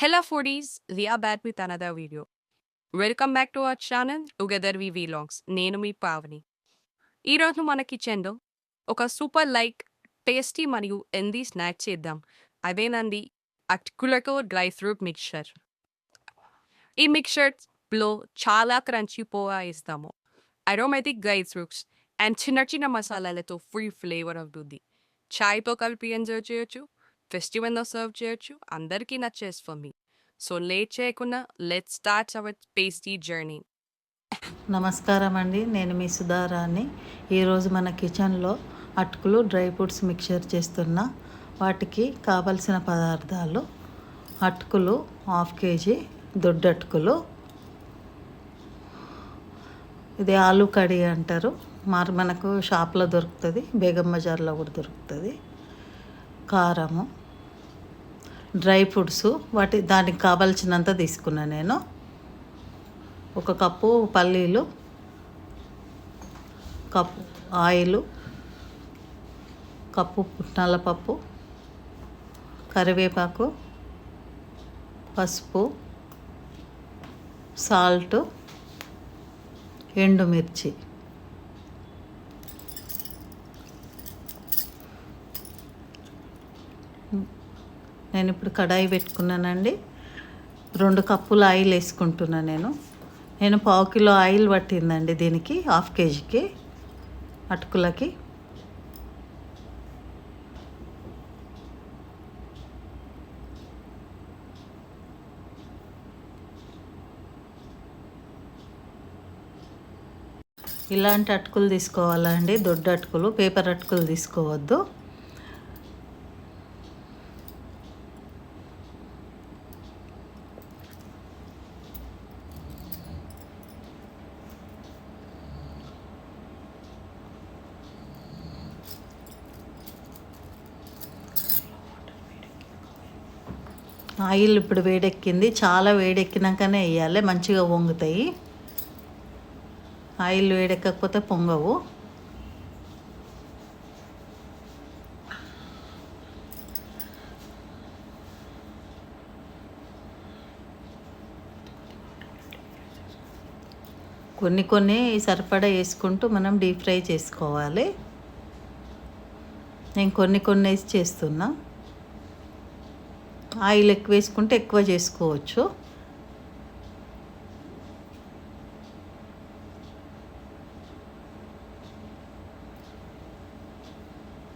Hello foodies, we are back with another video. Welcome back to our channel together we vlogs నేను మీ పావని. ఈరోజు మన కిచెన్లో ఒక సూపర్ లైక్ టేస్టీ మరియు ఎందీ స్నాక్ చేద్దాం. అదేనండి అటుకులతో డ్రై ఫ్రూట్ మిక్చర్. ఈ మిక్చర్లో చాలా క్రంచీ పోగా ఇస్తాము అరోమాటిక్ డ్రై ఫ్రూట్స్ అండ్ చిన్న చిన్న మసాలాలతో ఫుల్ ఫ్లేవర్ అవుతుంది చాయ్తో కలిపి ఎంజాయ్ చేయొచ్చు. ఫెస్టివల్లో సర్వ్ చేయొచ్చు. అందరికీ నచ్చేసి ఫర్ మీ సో లేట్ చేయకుండా let start our pasty journey నమస్కారం అండి. నేను మీ సుధారాణి. ఈరోజు మన కిచెన్లో అటుకులు డ్రై ఫ్రూట్స్ మిక్చర్ చేస్తున్నా. వాటికి కావలసిన పదార్థాలు అటుకులు హాఫ్ కేజీ దొడ్డటుకులు. ఇది ఆలు కడి అంటారు. మరి మనకు షాప్లో దొరుకుతుంది. బేగం బజార్లో కూడా దొరుకుతుంది. కారము. డ్రై ఫ్రూట్స్ వాటి దానికి కావాల్సినంత తీసుకున్నాను నేను. ఒక కప్పు పల్లీలు కప్పు ఆయిలు కప్పు పుట్నాల పప్పు కరివేపాకు పసుపు సాల్ట్ ఎండుమిర్చి. నేను ఇప్పుడు కడాయి పెట్టుకున్నానండి. రెండు కప్పుల ఆయిల్ వేసుకుంటున్నా నేను. నేను పావు కిలో ఆయిల్ పట్టిందండి దీనికి హాఫ్ కేజీకి అటుకులకి. ఇలాంటి అటుకులు తీసుకోవాలండి దొడ్డు అటుకులు పేపర్ అటుకులు తీసుకోవద్దు. ఆయిల్ ఇప్పుడు వేడెక్కింది. చాలా వేడెక్కినాకనే వేయాలి. మంచిగా వంగుతాయి. ఆయిల్ వేడెక్కకపోతే పొంగవు. కొన్ని కొన్ని సరిపడా వేసుకుంటూ మనం డీప్ ఫ్రై చేసుకోవాలి. నేను కొన్ని కొన్ని వేసి చేస్తున్నా. ఆయిల్ ఎక్కువ వేసుకుంటే ఎక్కువ చేసుకోవచ్చు.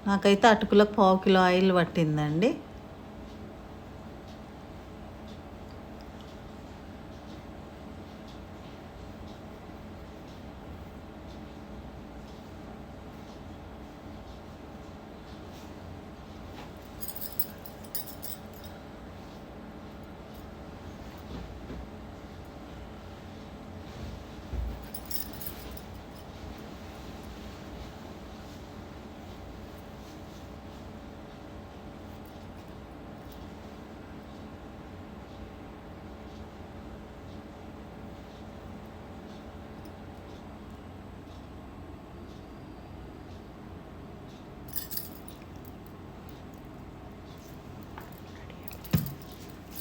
నాకైతే అటుకులకు పావు కిలో ఆయిల్ పట్టిందండి.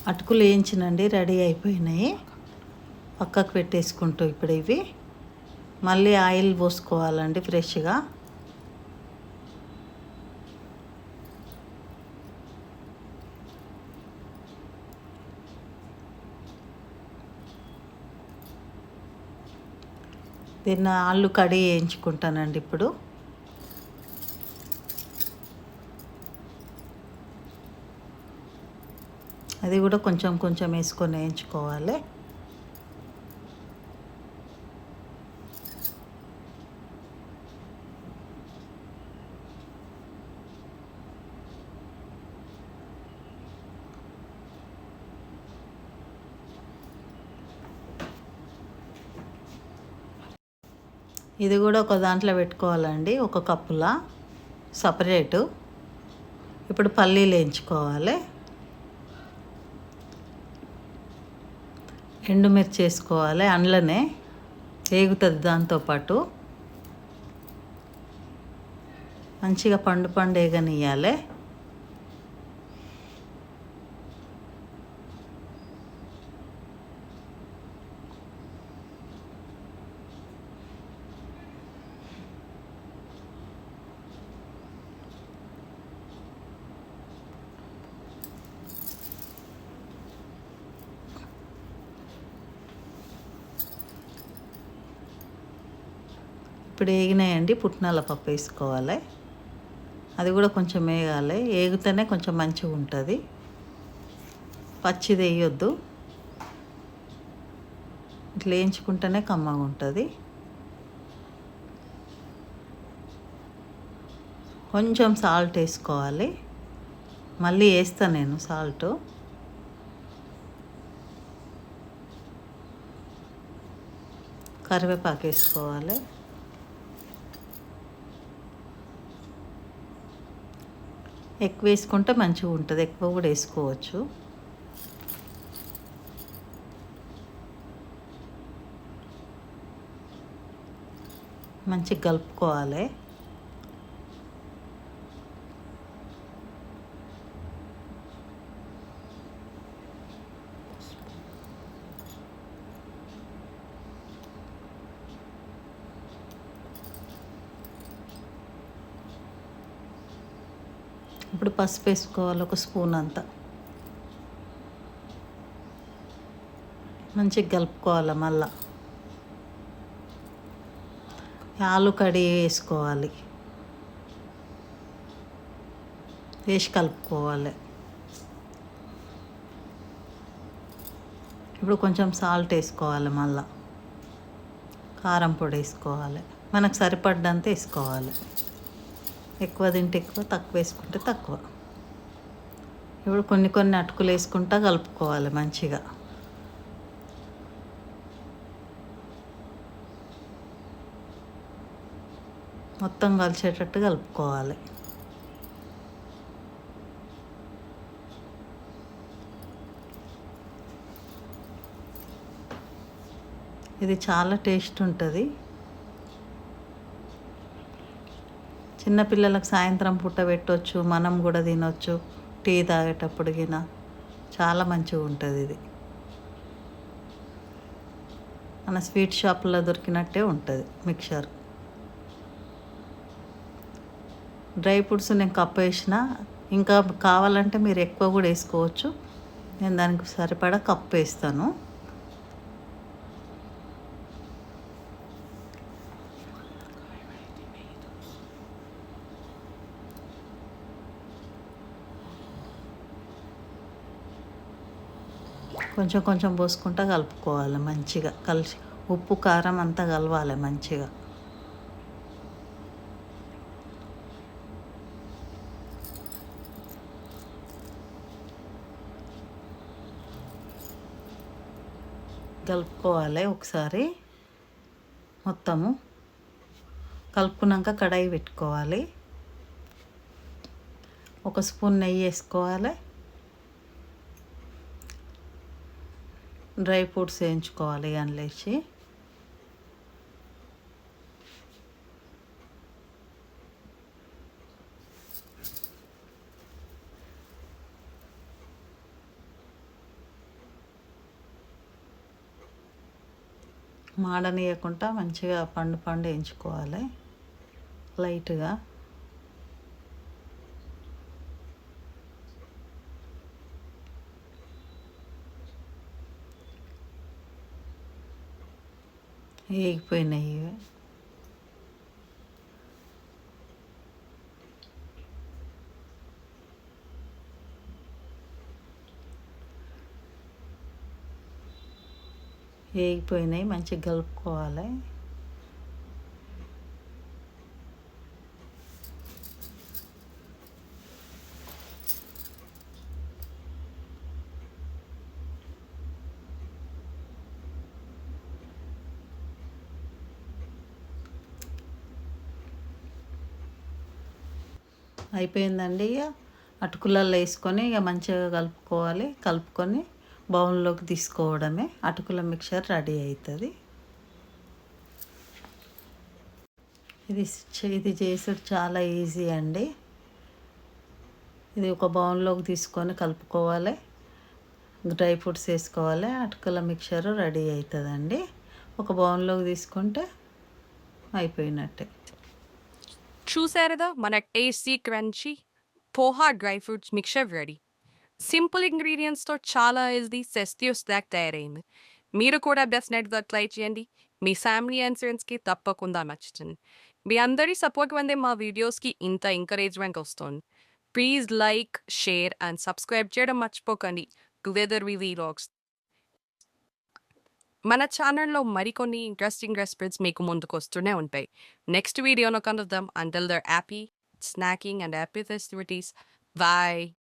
అటుకులు వేయించినండి రెడీ అయిపోయినాయి. పక్కకు పెట్టేసుకుంటూ ఇప్పుడు ఇవి. మళ్ళీ ఆయిల్ పోసుకోవాలండి ఫ్రెష్గా. దీన్ని ఆళ్ళు కడిగి వేయించుకుంటానండి ఇప్పుడు. అది కూడా కొంచెం కొంచెం వేసుకొని వేయించుకోవాలి. ఇది కూడా ఒక దాంట్లో పెట్టుకోవాలండి ఒక కప్పులా. సపరేటు. ఇప్పుడు పల్లీలు వేయించుకోవాలి. ఎండుమిర్చి వేసుకోవాలి అందులోనే వేగుతుంది దాంతోపాటు మంచిగా పండు పండు వేగనియాలి ఇప్పుడు వేగినాయండి పుట్నాల పప్పు వేసుకోవాలి. అది కూడా కొంచెం వేగాలి. వేగితేనే కొంచెం మంచిగా ఉంటుంది. పచ్చిది వేయొద్దు. ఇట్లా వేయించుకుంటేనే కమ్మగా ఉంటుంది. కొంచెం సాల్ట్ వేసుకోవాలి. మళ్ళీ వేస్తాను నేను సాల్ట్. కరివేపాకు వేసుకోవాలి. ఎక్కువ వేసుకుంటే మంచిగా ఉంటుంది. ఎక్కువ కూడా వేసుకోవచ్చు. మంచిగా కలుపుకోవాలి. ఇప్పుడు పసుపు వేసుకోవాలి ఒక స్పూన్ అంతా. మంచిగా కలుపుకోవాలి మళ్ళా. ఆలు కడి వేసుకోవాలి. వేసి కలుపుకోవాలి. ఇప్పుడు కొంచెం సాల్ట్ వేసుకోవాలి మళ్ళా. కారం పొడి వేసుకోవాలి. మనకు సరిపడ్డంత వేసుకోవాలి. ఎక్కువ తింటే ఎక్కువ తక్కువ వేసుకుంటే తక్కువ. ఇప్పుడు కొన్ని కొన్ని అటుకులు వేసుకుంటా కలుపుకోవాలి మంచిగా. మొత్తం కలిసేటట్టు కలుపుకోవాలి. ఇది చాలా టేస్ట్ ఉంటుంది. చిన్నపిల్లలకు సాయంత్రం పూట పెట్టవచ్చు మనం కూడా తినొచ్చు టీ తాగేటప్పుడు గిన. చాలా మంచిగా ఉంటుంది ఇది. మన స్వీట్ షాప్లో దొరికినట్టే ఉంటుంది మిక్చర్. డ్రై ఫ్రూట్స్ నేను కప్ వేసిన ఇంకా కావాలంటే మీరు ఎక్కువ కూడా వేసుకోవచ్చు. నేను దానికి సరిపడా కప్పు వేస్తాను. కొంచెం కొంచెం పోసుకుంటా కలుపుకోవాలి మంచిగా కలిసి. ఉప్పు కారం అంతా కలవాలి మంచిగా. కలుపుకోవాలి ఒకసారి మొత్తము. కలుపుకున్నాక కడాయి పెట్టుకోవాలి. ఒక స్పూన్ నెయ్యి వేసుకోవాలి. డ్రై ఫ్రూట్స్ వేయించుకోవాలి అనలేసి మాడనీయకుండా మంచిగా పండు పండు వేయించుకోవాలి. లైట్గా. వేగిపోయినాయి ఇవి. వేగిపోయినాయి మంచిగా కలుపుకోవాలి అయిపోయిందండి ఇక. అటుకులలో వేసుకొని ఇక మంచిగా కలుపుకోవాలి. కలుపుకొని బౌల్లోకి తీసుకోవడమే. అటుకుల మిక్చర్ రెడీ అవుతుంది. ఇది చే- ఇది చేసేది చాలా ఈజీ అండి. ఇది ఒక బౌన్లోకి తీసుకొని కలుపుకోవాలి. డ్రై ఫ్రూట్స్ వేసుకోవాలి. అటుకుల మిక్చర్ రెడీ అవుతుందండి. ఒక బౌన్లోకి తీసుకుంటే అయిపోయినట్టే. చూసారుగా మన tasty crunchy poha dry fruits mixture ready. Simple ఇంగ్రీడియంట్స్తో చాలా ఈజీ సెస్టివ్ స్నాక్ తయారైంది. మీరు కూడా బెస్ట్ నెట్గా ట్రై చేయండి. మీ ఫ్యామిలీ ఇన్సూరెన్స్కి తప్పకుండా నచ్చుతుంది. మీ అందరి సపోర్ట్ వందే మా వీడియోస్కి ఇంత ఎంకరేజ్మెంట్ వస్తుంది. Please like share and subscribe చేయడం మర్చిపోకండి. Together we vlogs. మన ఛానల్లో మరికొన్ని ఇంట్రెస్టింగ్ రెసిపీస్ మీకు ముందుకు వస్తూనే ఉంటాయి. నెక్స్ట్ వీడియోలో కలుద్దాం. Until there happy snacking and happy festivities bye